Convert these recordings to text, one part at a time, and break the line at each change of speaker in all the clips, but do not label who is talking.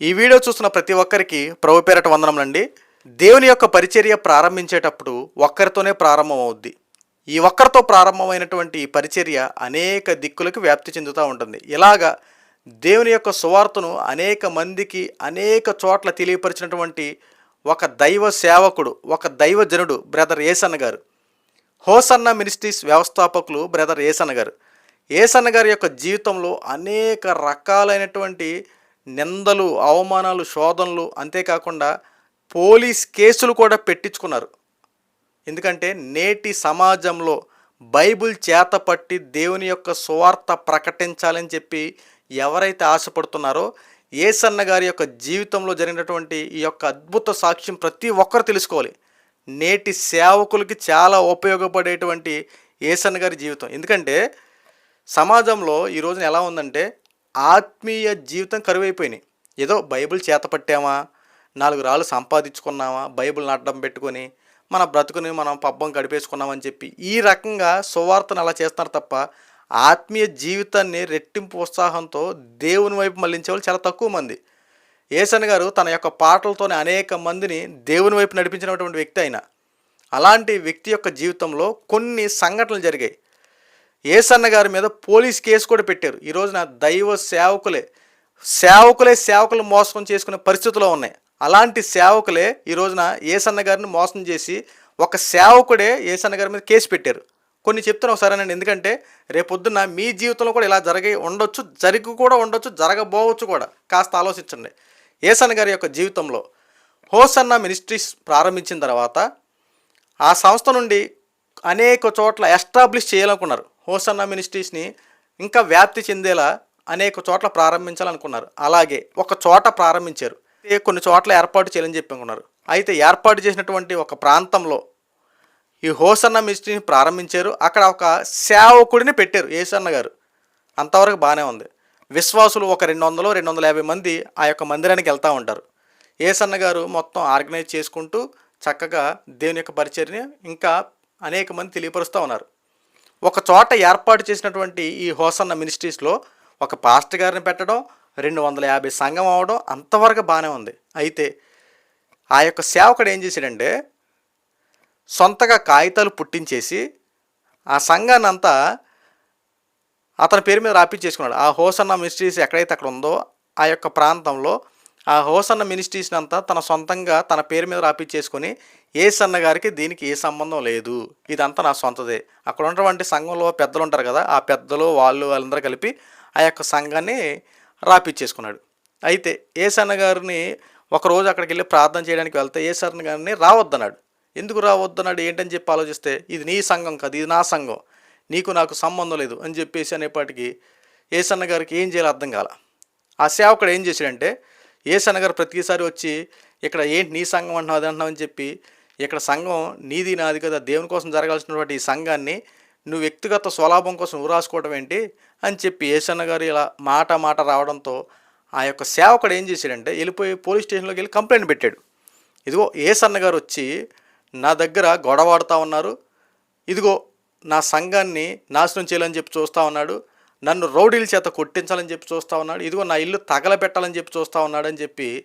ఈ వీడియో చూస్తున్న ప్రతి ఒక్కరికి ప్రభు పేరట వందనములండి దేవుని యొక్క పరిచర్య ప్రారంభించేటప్పుడు ఒక్కరితోనే ప్రారంభమవుద్ది. ఈ ఒక్కరితో ప్రారంభమైనటువంటి ఈ పరిచర్య అనేక దిక్కులకు వ్యాప్తి చెందుతూ ఉంటుంది. ఇలాగా దేవుని యొక్క సువార్తను అనేక మందికి అనేక చోట్ల తెలియపరిచినటువంటి ఒక దైవ సేవకుడు ఒక దైవ జనుడు brother Yesanna garu. Hosanna ministries వ్యవస్థాపకులు బ్రదర్ ఏసన్న గారు. ఏసన్న గారి యొక్క జీవితంలో అనేక రకాలైనటువంటి నిందలు అవమానాలు శోధనలు అంతేకాకుండా పోలీస్ కేసులు కూడా పెట్టించుకున్నారు. ఎందుకంటే నేటి సమాజంలో బైబిల్ చేతపట్టి దేవుని యొక్క సువార్త ప్రకటించాలని చెప్పి ఎవరైతే ఆశపడుతున్నారో ఏసన్న గారి యొక్క జీవితంలో జరిగినటువంటి ఈ యొక్క అద్భుత సాక్ష్యం ప్రతి ఒక్కరు తెలుసుకోవాలి. నేటి సేవకులకి చాలా ఉపయోగపడేటువంటి ఏసన్న గారి జీవితం. ఎందుకంటే సమాజంలో ఈ రోజున ఎలా ఉందంటే ఆత్మీయ జీవితం కరువైపోయినాయి. ఏదో బైబిల్ చేతపట్టామా నాలుగు రాళ్ళు సంపాదించుకున్నామా బైబిల్ అడ్డం పెట్టుకొని మన బ్రతుకుని మనం పబ్బం గడిపేసుకున్నామని చెప్పి ఈ రకంగా సువార్తను అలా చేస్తున్నారు తప్ప ఆత్మీయ జీవితాన్ని రెట్టింపు ఉత్సాహంతో దేవుని వైపు మళ్ళించే వాళ్ళు చాలా తక్కువ మంది. ఏసన్ గారు తన యొక్క పాటలతోనే అనేక మందిని దేవుని వైపు నడిపించినటువంటి వ్యక్తి అయిన అలాంటి వ్యక్తి యొక్క జీవితంలో కొన్ని సంఘటనలు జరిగాయి. ఏసన్న గారి మీద పోలీస్ కేసు కూడా పెట్టారు. ఈ రోజున దైవ సేవకులే సేవకులే సేవకులు మోసం చేసుకునే పరిస్థితుల్లో ఉన్నాయి. అలాంటి సేవకులే ఈ రోజున ఏసన్న గారిని మోసం చేసి ఒక సేవకుడే ఏసన్న గారి మీద కేసు పెట్టారు. కొన్ని చెప్తాను ఒకసారి ఎందుకంటే రేపొద్దున మీ జీవితంలో కూడా ఇలా జరిగి ఉండొచ్చు జరిగి కూడా ఉండొచ్చు జరగబోవచ్చు కూడా. కాస్త ఆలోచించండి. ఏసన్న గారి యొక్క జీవితంలో హోసన్న మినిస్ట్రీస్ ప్రారంభించిన తర్వాత ఆ సంస్థ నుండి అనేక చోట్ల ఎస్టాబ్లిష్ చేయాలనుకున్నారు. హోసన్న మినిస్ట్రీస్ని ఇంకా వ్యాప్తి చెందేలా అనేక చోట్ల ప్రారంభించాలనుకున్నారు. అలాగే ఒక చోట ప్రారంభించారు. కొన్ని చోట్ల ఏర్పాటు చేయాలని చెప్పి అనుకున్నారు. అయితే ఏర్పాటు చేసినటువంటి ఒక ప్రాంతంలో ఈ హోసన్న మినిస్ట్రీని ప్రారంభించారు. అక్కడ ఒక సేవకుడిని పెట్టారు ఏసన్న గారు. అంతవరకు బాగానే ఉంది. విశ్వాసులు ఒక రెండు వందలు రెండు వందల యాభై మంది ఆ యొక్క మందిరానికి వెళ్తూ ఉంటారు. ఏసన్న గారు మొత్తం ఆర్గనైజ్ చేసుకుంటూ చక్కగా దేవుని యొక్క పరిచర్ని ఇంకా అనేక మంది తెలియపరుస్తూ ఉన్నారు. ఒక చోట ఏర్పాటు చేసినటువంటి ఈ హోసన్న మినిస్ట్రీస్లో ఒక పాస్టర్ గారిని పెట్టడం రెండు వందల యాభై సంఘం అవడం అంతవరకు బాగానే ఉంది. అయితే ఆ యొక్క సేవకుడు ఏం చేశాడంటే సొంతగా కాగితాలు పుట్టించేసి ఆ సంఘాన్ని అంతా అతని పేరు మీద రాపించేసుకున్నాడు ఆ హోసన్న మినిస్ట్రీస్ ఎక్కడైతే అక్కడ ఉందో ఆ యొక్క ప్రాంతంలో ఆ హోసన్న మినిస్ట్రీస్ని అంతా తన సొంతంగా తన పేరు మీద రాపించేసుకొని ఏ సన్న గారికి దీనికి ఏ సంబంధం లేదు. ఇదంతా నా సొంతదే. అక్కడ ఉన్నటువంటి సంఘంలో పెద్దలు ఉంటారు కదా ఆ పెద్దలు వాళ్ళు వాళ్ళందరూ కలిపి ఆ యొక్క సంఘాన్ని రాపిచ్చేసుకున్నాడు. అయితే ఏ సన్న గారిని ఒకరోజు అక్కడికి వెళ్ళి ప్రార్థన చేయడానికి వెళ్తే ఏ సన్న గారిని రావద్దన్నాడు. ఎందుకు రావద్దన్నాడు? ఏంటని చెప్పి ఆలోచిస్తే ఇది నీ సంఘం కాదు ఇది నా సంఘం నీకు నాకు సంబంధం లేదు అని చెప్పేసి అనేపాటికి ఏసన్న గారికి ఏం చేయాలో అర్థం కాల. ఆ సేవకుడు ఏం చేశాడంటే ఏసన్న గారు ప్రతిసారి వచ్చి ఇక్కడ ఏంటి నీ సంఘం అంటున్నావు అది అంటున్నావు అని చెప్పి ఇక్కడ సంఘం నీది నాది కదా దేవుని కోసం జరగాల్సినటువంటి ఈ సంఘాన్ని నువ్వు వ్యక్తిగత స్వలాభం కోసం నువ్వు ఏంటి? అని చెప్పి ఏసన్న గారు ఇలా మాట మాట రావడంతో ఆ యొక్క సేవకుడు ఏం చేశాడంటే వెళ్ళిపోయి పోలీస్ స్టేషన్లోకి వెళ్ళి కంప్లైంట్ పెట్టాడు. ఇదిగో ఏసన్న గారు వచ్చి నా దగ్గర గొడవాడుతూ ఉన్నారు. ఇదిగో నా సంఘాన్ని నాశనం చేయాలని చెప్పి చూస్తూ ఉన్నాడు. నన్ను రౌడీల చేత కొట్టించాలని చెప్పి చూస్తూ ఉన్నాడు. ఇదిగో నా ఇల్లు తగలబెట్టాలని చెప్పి చూస్తూ ఉన్నాడని చెప్పి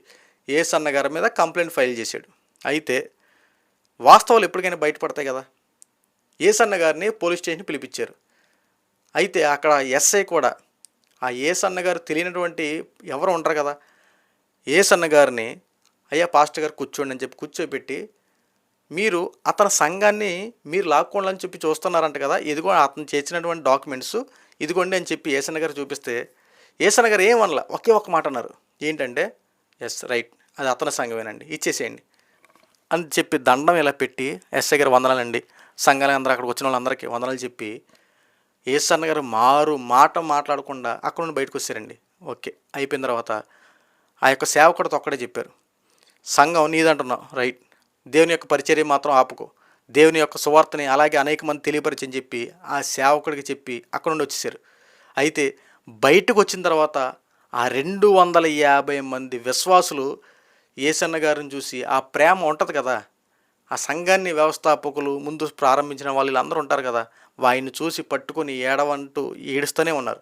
ఏసన్న గారి మీద కంప్లైంట్ ఫైల్ చేశాడు. అయితే వాస్తవాలు ఎప్పటికైనా బయటపడతాయి కదా? ఏసన్న గారిని పోలీస్ స్టేషన్ పిలిపించారు. అయితే అక్కడ ఎస్ఐ కూడా ఆ ఏసన్న గారు తెలియనటువంటి ఎవరు ఉండరు కదా? ఏసన్న గారిని అయ్యా పాస్టర్ గారు కూర్చోండి అని చెప్పి కూర్చోబెట్టి మీరు అతని సంఘాన్ని మీరు లాక్కోండి చెప్పి చూస్తున్నారంట కదా ఇదిగో అతను చేసినటువంటి డాక్యుమెంట్స్ ఇదిగోండి అని చెప్పి ఏసన్న గారు చూపిస్తే ఏసన్న గారు ఏమనలా ఒకే ఒక్క మాట అన్నారు. ఏంటంటే ఎస్ రైట్ అది అతని సంఘమేనండి ఇచ్చేసేయండి. అని చెప్పి దండం ఇలా పెట్టి ఎస్ఐ గారు వందనాలండి. సంఘాలు అందరూ అక్కడికి వచ్చిన వాళ్ళందరికీ వందనాలు చెప్పి ఏసన్న గారు మారు మాట మాట్లాడకుండా అక్కడ నుండి బయటకు వచ్చారండి. ఓకే అయిపోయిన తర్వాత ఆ యొక్క సేవకుడితో ఒక్కడే చెప్పారు. సంఘం నీదంటున్నావు రైట్ దేవుని యొక్క పరిచర్య మాత్రం ఆపుకో. దేవుని యొక్క సువార్తని అలాగే అనేక మంది తెలియపరిచని చెప్పి ఆ సేవకుడికి చెప్పి అక్కడ నుండి వచ్చేసారు అయితే బయటకు వచ్చిన తర్వాత ఆ రెండు వందల యాభై మంది విశ్వాసులు ఏసన్న గారిని చూసి ఆ ప్రేమ ఉంటుంది కదా ఆ సంఘాన్ని వ్యవస్థాపకులు ముందు ప్రారంభించిన వాళ్ళు వీళ్ళందరూ ఉంటారు కదా వాయిని చూసి పట్టుకొని ఏడవంటూ ఏడుస్తూనే ఉన్నారు.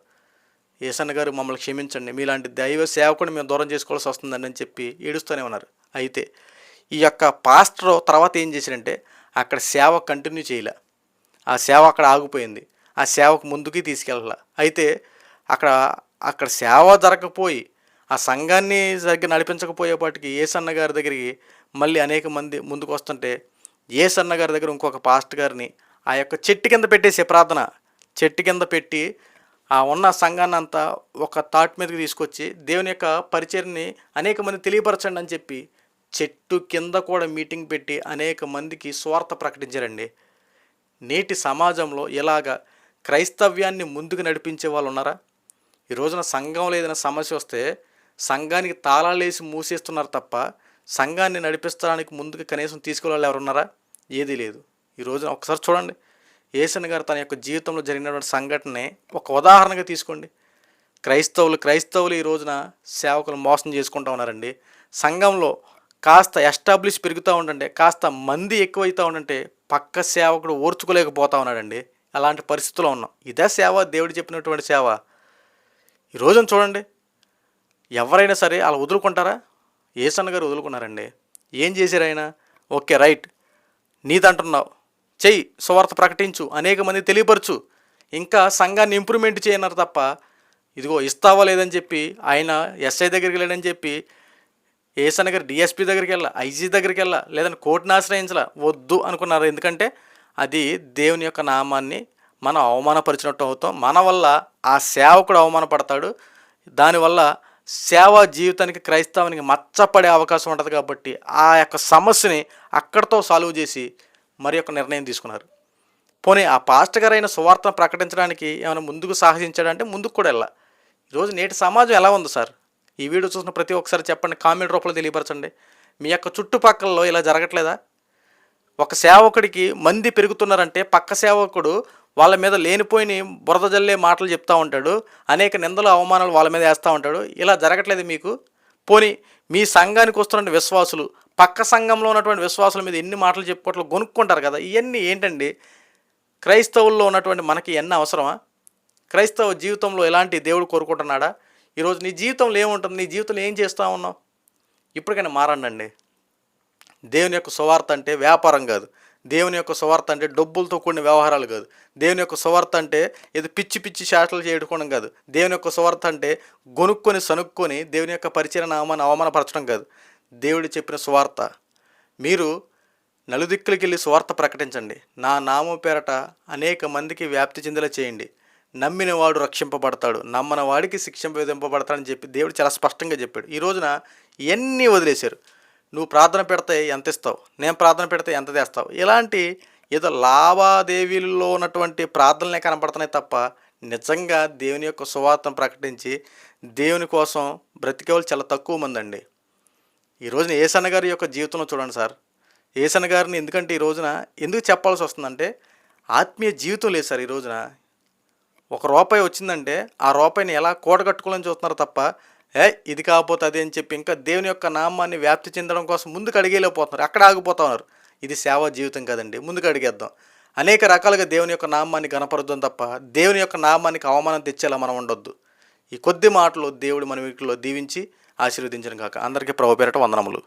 ఏసన్న గారు మమ్మల్ని క్షమించండి మీలాంటి దైవ సేవకుని మేము దూరం చేసుకోవాల్సి వస్తుందండి అని చెప్పి ఏడుస్తూనే ఉన్నారు. అయితే ఈ యొక్క పాస్టర్ తర్వాత ఏం చేశారంటే అక్కడ సేవ కంటిన్యూ చేయలే. ఆ సేవ అక్కడ ఆగిపోయింది. ఆ సేవకు ముందుకి తీసుకెళ్ళాల. అయితే అక్కడ అక్కడ సేవ జరగకపోయి ఆ సంఘాన్ని సరిగ్గా నడిపించకపోయేపాటికి ఏసన్న గారి దగ్గరికి మళ్ళీ అనేక మంది ముందుకు వస్తుంటే ఏసన్న గారి దగ్గర ఇంకొక పాస్ట్ గారిని ఆ యొక్క చెట్టు కింద పెట్టేసే ప్రార్థన. చెట్టు కింద పెట్టి ఆ ఉన్న సంఘాన్ని అంతా ఒక థాట్ మీదకి తీసుకొచ్చి దేవుని యొక్క పరిచయని అనేక మంది తెలియపరచండి అని చెప్పి చెట్టు కింద కూడా మీటింగ్ పెట్టి అనేక మందికి స్వార్థ ప్రకటించారండి. నేటి సమాజంలో ఇలాగ క్రైస్తవ్యాన్ని ముందుకు నడిపించే వాళ్ళు ఉన్నారా? ఈ రోజున సంఘంలో ఏదైనా సమస్య వస్తే సంఘానికి తాళాలు వేసి మూసేస్తున్నారు తప్ప సంఘాన్ని నడిపించడానికి ముందుకు కనీసం తీసుకెళ్ళాలి ఎవరున్నారా? ఏదీ లేదు. ఈ రోజున ఒకసారి చూడండి. ఏసన్ గారు తన యొక్క జీవితంలో జరిగినటువంటి సంఘటనని ఒక ఉదాహరణగా తీసుకోండి. క్రైస్తవులు క్రైస్తవులు ఈ రోజున సేవకులు మోసం చేసుకుంటూ ఉన్నారండి. సంఘంలో కాస్త ఎస్టాబ్లిష్ పెరుగుతూ ఉండంటే కాస్త మంది ఎక్కువైతూ ఉండంటే పక్క సేవకుడు ఓర్చుకోలేకపోతా ఉన్నాడండి. అలాంటి పరిస్థితుల్లో ఉన్నాం. ఇదే సేవ దేవుడు చెప్పినటువంటి సేవ. ఈ రోజున చూడండి. ఎవరైనా సరే అలా వదులుకుంటారా? ఏసన్న గారు వదులుకున్నారండి. ఏం చేశారు ఆయన? Okay right. నీదంటున్నావు. చెయ్యి సువార్త ప్రకటించు. అనేక మంది తెలియపరచు. ఇంకా సంఘాన్ని ఇంప్రూవ్మెంట్ చేయన్నారు తప్ప ఇదిగో ఇస్తావా లేదని చెప్పి ఆయన ఎస్ఐ దగ్గరికి వెళ్ళాడని చెప్పి ఏసన్న గారు డిఎస్పీ దగ్గరికి వెళ్ళా ఐజీ దగ్గరికి వెళ్ళా లేదంటే కోర్టుని ఆశ్రయించలా వద్దు అనుకున్నారు. ఎందుకంటే అది దేవుని యొక్క నామాన్ని మనం అవమానపరిచినట్టు అవుతాం. మన వల్ల ఆ సేవకుడు అవమానపడతాడు. దానివల్ల సేవా జీవితానికి క్రైస్తవానికి మచ్చపడే అవకాశం ఉంటుంది కాబట్టి ఆ యొక్క సమస్యని అక్కడితో సాల్వ్ చేసి మరి యొక్క నిర్ణయం తీసుకున్నారు. పోనీ ఆ పాస్టర్ గారైన సువార్తను ప్రకటించడానికి ఏమైనా ముందుకు సాహసించాడంటే ముందుకు కూడా వెళ్ళా. ఈరోజు నేటి సమాజం ఎలా ఉంది సార్? ఈ వీడియో చూసిన ప్రతి ఒక్కసారి చెప్పండి కామెంట్ రూపంలో తెలియపరచండి. మీ యొక్క చుట్టుపక్కలలో ఇలా జరగట్లేదా? ఒక సేవకుడికి మంది పెరుగుతున్నారంటే పక్క సేవకుడు వాళ్ళ మీద లేనిపోయిన బురద జల్లే మాటలు చెప్తూ ఉంటాడు అనేక నిందలు అవమానాలు వాళ్ళ మీద వేస్తూ ఉంటాడు. ఇలా జరగట్లేదు మీకు? పోని మీ సంఘానికి వస్తున్న విశ్వాసులు పక్క సంఘంలో ఉన్నటువంటి విశ్వాసుల మీద ఎన్ని మాటలు చెప్పుకోవట్లు కొనుక్కుంటారు కదా? ఇవన్నీ ఏంటండి? క్రైస్తవుల్లో ఉన్నటువంటి మనకి ఎన్ని అవసరమా? క్రైస్తవ జీవితంలో ఎలాంటి దేవుడు కోరుకుంటున్నాడా? ఈరోజు నీ జీవితంలో ఏముంటుంది? నీ జీవితంలో ఏం చేస్తూ ఉన్నావు? ఇప్పటికైనా మారండి దేవుని యొక్క సువార్త అంటే వ్యాపారం కాదు. దేవుని యొక్క సువార్త అంటే డబ్బులతో కూడిన వ్యవహారాలు కాదు. దేవుని యొక్క సువార్త అంటే ఇది పిచ్చి పిచ్చి శాటలు చేయడం కాదు. దేవుని యొక్క సువార్త అంటే గొనుక్కొని సనుక్కొని దేవుని యొక్క పరిచయ నామాన్ని అవమానపరచడం కాదు. దేవుడు చెప్పిన సువార్త. మీరు నలుదిక్కులకి వెళ్ళి సువార్త ప్రకటించండి. నా నామం పేరట అనేక మందికి వ్యాప్తి చెందేలా చేయండి. నమ్మిన వాడు రక్షింపబడతాడు నమ్మన వాడికి శిక్ష విధింపబడతాడని చెప్పి దేవుడు చాలా స్పష్టంగా చెప్పాడు. ఈ రోజున ఇవన్నీ వదిలేశారు? నువ్వు ప్రార్థన పెడితే ఎంత ఇస్తావు? నేను ప్రార్థన పెడితే ఎంత తెస్తావు? ఇలాంటి ఏదో లావాదేవీల్లో ఉన్నటువంటి ప్రార్థనలే కనపడుతున్నాయి తప్ప నిజంగా దేవుని యొక్క సువార్తను ప్రకటించి దేవుని కోసం బ్రతికేవాళ్ళు చాలా తక్కువ మంది అండి. ఈ రోజున ఏసన్న గారి యొక్క జీవితంలో చూడండి సార్. ఏసన్న గారిని ఎందుకంటే ఈ రోజున ఎందుకు చెప్పాల్సి వస్తుందంటే ఆత్మీయ జీవితం లేదు సార్ ఈ రోజున. ఒక రూపాయి వచ్చిందంటే ఆ రూపాయిని ఎలా కూడగట్టుకోవాలని చూస్తున్నారు తప్ప ఏ ఇది కాకపోతే అది అని చెప్పి ఇంకా దేవుని యొక్క నామాన్ని వ్యాప్తి చెందడం కోసం ముందుకు అడిగేలేకపోతున్నారు. అక్కడ ఆగిపోతా ఉన్నారు. ఇది సేవా జీవితం కదండి. ముందుకు అడిగేద్దాం. అనేక రకాలుగా దేవుని యొక్క నామాన్ని గణపరుద్దాం తప్ప దేవుని యొక్క నామానికి అవమానం తెచ్చేలా మనం ఉండొద్దు. ఈ కొద్ది మాటలు దేవుడు మన వీటిలో దీవించి ఆశీర్వదించను కాక అందరికీ ప్రభు పేరట వందనములు.